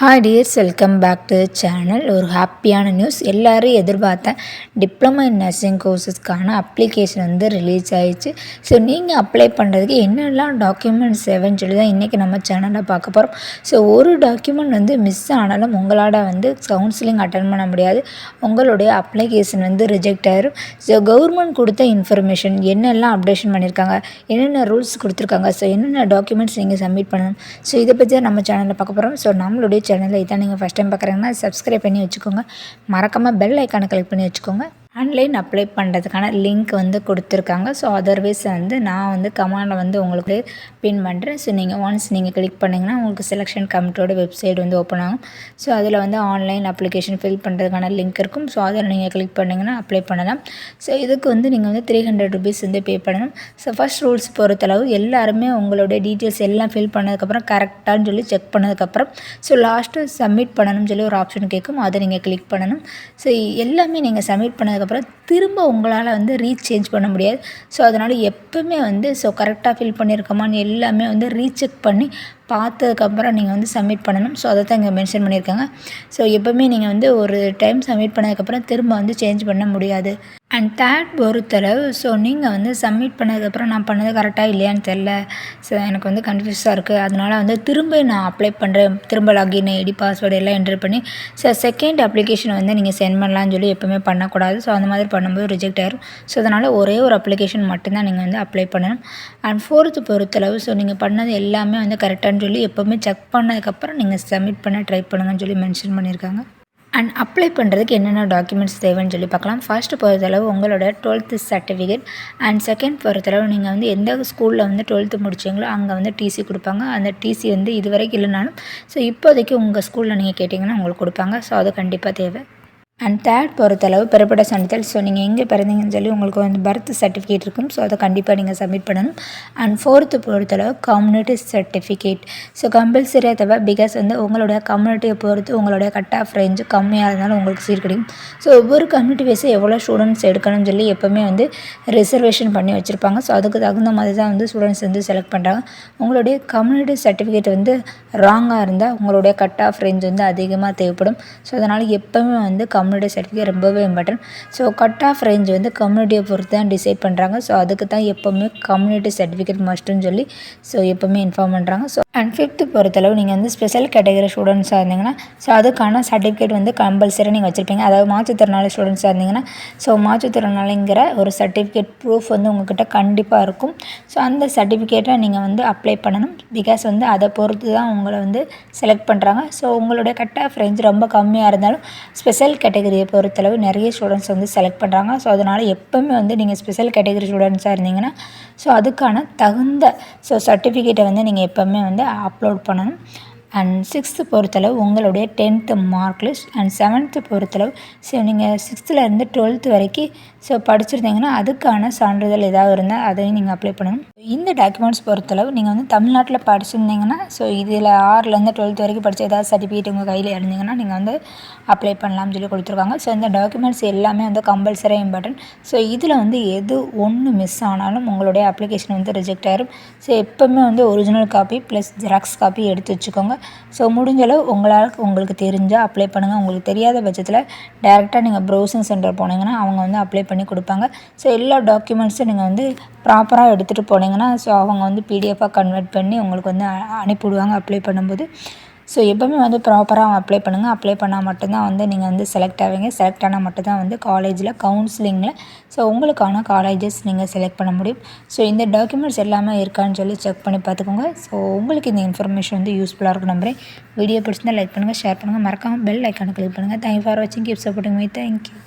Hi dears welcome back to channel ஒரு ஹாப்பியான news எல்லோரும் எதிர்பார்த்த டிப்ளமோ இன் நர்சிங் கோர்சஸ்க்கான அப்ளிகேஷன் வந்து ரிலீஸ் ஆயிடுச்சு. ஸோ நீங்கள் அப்ளை பண்ணுறதுக்கு என்னெல்லாம் டாக்குமெண்ட்ஸ் தேவைன்னு சொல்லி தான் இன்றைக்கி நம்ம சேனலில் பார்க்க போகிறோம் ஸோ ஒரு டாக்குமெண்ட் வந்து மிஸ் ஆனாலும் உங்களால் வந்து கவுன்சிலிங் அட்டன் பண்ண முடியாது. உங்களுடைய அப்ளிகேஷன் வந்து ரிஜெக்ட் ஆயிரும். ஸோ கவர்மெண்ட் கொடுத்த இன்ஃபர்மேஷன் என்னெல்லாம் அப்டேஷன் பண்ணியிருக்காங்க என்னென்ன ரூல்ஸ் கொடுத்துருக்காங்க ஸோ என்னென்ன டாக்குமெண்ட்ஸ் நீங்கள் சப்மிட் பண்ணணும். ஸோ இதை பற்றி தான் நம்ம சேனலில் பார்க்க போகிறோம் ஸோ நம்மளுடைய சேனலில் இதான் நீங்கள் ஃபஸ்ட் டைம் பார்க்குறீங்கன்னா சப்ஸ்கிரைப் பண்ணி வச்சுக்கோங்க. மறக்காமல் பெல் ஐக்கானை கிளிக் பண்ணி வச்சுக்கோங்க. ஆன்லைன் அப்ளை பண்ணுறதுக்கான லிங்க் வந்து கொடுத்துருக்காங்க. ஸோ அதர்வைஸ் வந்து நான் வந்து கமாண்டில் வந்து உங்களுக்கு பின் பண்ணுறேன் ஸோ நீங்கள் ஒன்ஸ் நீங்கள் கிளிக் பண்ணிங்கன்னா உங்களுக்கு செலெக்ஷன் கமிட்டியோட வெப்சைட் வந்து ஓப்பன் ஆகும். ஸோ அதில் வந்து ஆன்லைன் அப்ளிகேஷன் ஃபில் பண்ணுறதுக்கான லிங்க் இருக்கும். ஸோ அதில் நீங்கள் கிளிக் பண்ணிங்கன்னா அப்ளை பண்ணலாம். ஸோ இதுக்கு வந்து நீங்கள் வந்து த்ரீ ஹண்ட்ரட் ருபீஸ் வந்து பே பண்ணணும். ஸோ ஃபஸ்ட் ரூல்ஸ் பொறுத்தளவு எல்லாருமே உங்களுடைய டீட்டெயில்ஸ் எல்லாம் ஃபில் பண்ணதுக்கப்புறம் கரெக்டானு சொல்லி செக் பண்ணதுக்கப்புறம் ஸோ லாஸ்ட்டு சப்மிட் பண்ணணும்னு சொல்லி ஒரு ஆப்ஷன் கேட்கும். அதை நீங்கள் கிளிக் பண்ணணும். ஸோ எல்லாமே நீங்கள் சப்மிட் பண்ணது அதுக்கப்புறம் திரும்ப உங்களால் வந்து ரீசேஞ்ச் பண்ண முடியாது. ஸோ அதனால் எப்போவுமே வந்து ஸோ கரெக்டாக ஃபில் பண்ணியிருக்கோமான்னு எல்லாமே வந்து ரீசெக் பண்ணி பார்த்ததுக்கப்புறம் நீங்கள் வந்து சப்மிட் பண்ணணும். ஸோ அதை தான் இங்கே மென்ஷன் பண்ணியிருக்காங்க. ஸோ எப்போவுமே நீங்கள் வந்து ஒரு டைம் சப்மிட் பண்ணதுக்கப்புறம் திரும்ப வந்து சேஞ்ச் பண்ண முடியாது. அண்ட் தேர்ட் பொறுத்தளவு ஸோ நீங்கள் வந்து சப்மிட் பண்ணதுக்கப்புறம் நான் பண்ணது கரெக்டாக இல்லையான்னு தெரில ஸோ எனக்கு வந்து கன்ஃபியூஸாக இருக்குது அதனால் வந்து திரும்ப நான் அப்ளை பண்ணுறேன் திரும்ப லாகின் ஐடி பாஸ்வேர்டு எல்லாம் என்ட்ரு பண்ணி ஸோ செகண்ட் அப்ளிகேஷன் வந்து நீங்கள் சென்ட் பண்ணலான்னு சொல்லி எப்போவுமே பண்ணக்கூடாது. ஸோ அந்த மாதிரி பண்ணும்போது ரிஜெக்ட் ஆயிரும். ஸோ அதனால் ஒரே ஒரு அப்ளிகேஷன் மட்டும்தான் நீங்கள் வந்து அப்ளை பண்ணணும். அண்ட் ஃபோர்த்து பொறுத்தளவு ஸோ நீங்கள் பண்ணது எல்லாமே வந்து கரெக்டானு சொல்லி எப்போவுமே செக் பண்ணதுக்கப்புறம் நீங்கள் சப்மிட் பண்ண ட்ரை பண்ணுங்கன்னு சொல்லி மென்ஷன் பண்ணியிருக்காங்க. அண்ட் அப்ளை பண்ணுறதுக்கு என்னென்ன டாக்குமெண்ட்ஸ் தேவைன்னு சொல்லி பார்க்கலாம். ஃபஸ்ட்டு பொறுத்தளவு உங்களோட டுவெல்த்து சர்டிஃபிகேட் அண்ட் செகண்ட் பொறுத்தளவு நீங்கள் வந்து எந்த ஸ்கூலில் வந்து டுவெல்த்து முடிச்சிங்களோ அங்கே வந்து டிசி கொடுப்பாங்க. அந்த டிசி வந்து இது வரைக்கும் இல்லைனாலும் ஸோ இப்போதைக்கு உங்கள் ஸ்கூலில் நீங்கள் கேட்டிங்கன்னா உங்களுக்கு கொடுப்பாங்க. ஸோ அது கண்டிப்பாக தேவை. அண்ட் தேர்ட் பொறுத்தளவு பிறப்பிட சான்றிதழ் ஸோ நீங்கள் எங்கே பிறந்தீங்கன்னு சொல்லி உங்களுக்கு வந்து பர்த் சர்டிஃபிகேட் இருக்கும். ஸோ அதை கண்டிப்பாக நீங்கள் சப்மிட் பண்ணணும். அண்ட் ஃபோர்த்து பொறுத்தளவு கம்யூனிட்டி சர்டிஃபிகேட் ஸோ கம்பல்சரியாக தேவை. பிகாஸ் வந்து உங்களுடைய கம்யூனிட்டியை பொறுத்து உங்களுடைய கட் ஆஃப் ரேஞ்சு கம்மியாக இருந்தாலும் உங்களுக்கு சீர் கிடைக்கும் ஸோ ஒவ்வொரு கம்யூனிட்டி வைஸும் எவ்வளோ ஸ்டூடெண்ட்ஸ் எடுக்கணும்னு சொல்லி எப்போவுமே வந்து ரிசர்வேஷன் பண்ணி வச்சுருப்பாங்க. ஸோ அதுக்கு தகுந்த மாதிரி தான் வந்து ஸ்டூடெண்ட்ஸ் வந்து செலக்ட் பண்ணுறாங்க உங்களுடைய கம்யூனிட்டி சர்டிஃபிகேட் வந்து ராங்காக இருந்தால் உங்களுடைய கட் ஆஃப் ரேஞ்ச் வந்து அதிகமாக தேவைப்படும். ஸோ அதனால் எப்போவுமே வந்து கம் கம்யூனிட்டி சர்டிஃபிகேட் ரொம்பவே important so cut off range வந்து கம்யூனிட்டியை பொறுத்து தான் டிசைட் பண்ணுறாங்க ஸோ அதுக்கு தான் எப்போவுமே கம்யூனிட்டி சர்டிஃபிகேட் மஸ்ட்டுன்னு சொல்லி ஸோ எப்போவுமே இன்ஃபார்ம் பண்ணுறாங்க ஸோ அண்ட் ஃபிஃப்த்து பொறுத்தளவு நீங்கள் வந்து ஸ்பெஷல் கேட்டகரி ஸ்டூடெண்ட்ஸாக இருந்தீங்கன்னா ஸோ அதுக்கான சர்டிஃபிகேட் வந்து கம்பல்சரி நீங்கள் வச்சுருப்பீங்க. அதாவது மாற்றுத்திறனாளி ஸ்டூடெண்ட்ஸாக இருந்தீங்கன்னா ஸோ மாற்றுத்திறனாளிங்கிற ஒரு சர்டிஃபிகேட் ப்ரூஃப் வந்து உங்கள்கிட்ட கண்டிப்பாக இருக்கும். ஸோ அந்த சர்டிஃபிகேட்டை நீங்கள் வந்து அப்ளை பண்ணணும். பிகாஸ் வந்து அதை பொறுத்து தான் உங்களை வந்து செலக்ட் பண்ணுறாங்க ஸோ உங்களுடைய கட் ஆஃப் ரேஞ்ச் ரொம்ப கம்மியாக இருந்தாலும் ஸ்பெஷல் கேட்டகரியை பொறுத்தளவு நிறைய ஸ்டூடெண்ட்ஸ் வந்து செலக்ட் பண்ணுறாங்க ஸோ அதனால் எப்போவுமே வந்து நீங்கள் ஸ்பெஷல் கேட்டகரி ஸ்டூடெண்ட்ஸாக இருந்தீங்கன்னா ஸோ அதுக்கான தகுந்த ஸோ சர்டிஃபிகேட்டை வந்து நீங்கள் எப்போவுமே வந்து வந்து அப்லோட் பண்ணணும். அண்ட் சிக்ஸ்த்து பொறுத்தளவு உங்களுடைய tenth mark list and seventh பொறுத்தளவு ஸோ நீங்கள் சிக்ஸ்த்துலேருந்து டுவெல்த்து வரைக்கும் ஸோ படிச்சிருந்தீங்கன்னா அதுக்கான சான்றிதழ் ஏதாவது இருந்தால் அதையும் நீங்கள் அப்ளை பண்ணணும். இந்த டாக்குமெண்ட்ஸ் பொறுத்தளவு நீங்கள் வந்து தமிழ்நாட்டில் படிச்சிருந்தீங்கன்னா ஸோ இதில் ஆறுலேருந்து டுவெல்த் வரைக்கும் படித்த ஏதாவது சர்டிஃபிகேட் உங்கள் கையில் இருந்தீங்கன்னா நீங்கள் வந்து அப்ளை பண்ணலாம்னு சொல்லி கொடுத்துருக்காங்க. ஸோ இந்த டாக்குமெண்ட்ஸ் எல்லாமே வந்து கம்பல்சரியாக இம்பார்ட்டன்ட் ஸோ இதில் வந்து எது ஒன்று மிஸ் ஆனாலும் உங்களுடைய அப்ளிகேஷன் வந்து ரிஜெக்ட் ஆயிரும். ஸோ எப்போவுமே வந்து original copy plus xerox copy எடுத்து வச்சுக்கோங்க. ஸோ முடிஞ்சளவு உங்களால் உங்களுக்கு தெரிஞ்சால் அப்ளை பண்ணுங்கள் உங்களுக்கு தெரியாத பட்சத்தில் டேரெக்டாக நீங்கள் ப்ரௌசிங் சென்டர் போனீங்கன்னா அவங்க வந்து அப்ளை பண்ணி கொடுப்பாங்க. ஸோ எல்லா டாக்குமெண்ட்ஸும் நீங்கள் வந்து ப்ராப்பராக எடுத்துகிட்டு போனீங்கன்னா ஸோ அவங்க வந்து பிடிஎஃபாக கன்வெர்ட் பண்ணி உங்களுக்கு வந்து அனுப்பிவிடுவாங்க அப்ளை பண்ணும்போது. ஸோ எப்போவுமே வந்து ப்ராப்பராக அப்ளை பண்ணுங்கள் அப்ளை பண்ணால் மட்டும்தான் வந்து நீங்கள் வந்து செலக்ட் ஆவீங்க. செலக்ட் ஆனால் மட்டும்தான் வந்து காலேஜில் கவுன்சிலிங்கில் ஸோ உங்களுக்கான காலேஜஸ் நீங்கள் செலக்ட் பண்ண முடியும். ஸோ இந்த டாக்குமெண்ட்ஸ் எல்லாமே இருக்கான்னு சொல்லி செக் பண்ணி பார்த்துக்கோங்க. ஸோ உங்களுக்கு இந்த இன்ஃபர்மேஷன் வந்து யூஸ்ஃபுல்லாக இருக்கும் நம்புறேன். வீடியோ பிடிச்சிருந்தால் லைக் பண்ணுங்கள் ஷேர் பண்ணுங்கள் மறக்காமல் பெல் ஐக்கானை கிளிக் பண்ணுங்கள் தேங்க் ஃபார் வாட்சிங் keep supporting my thank you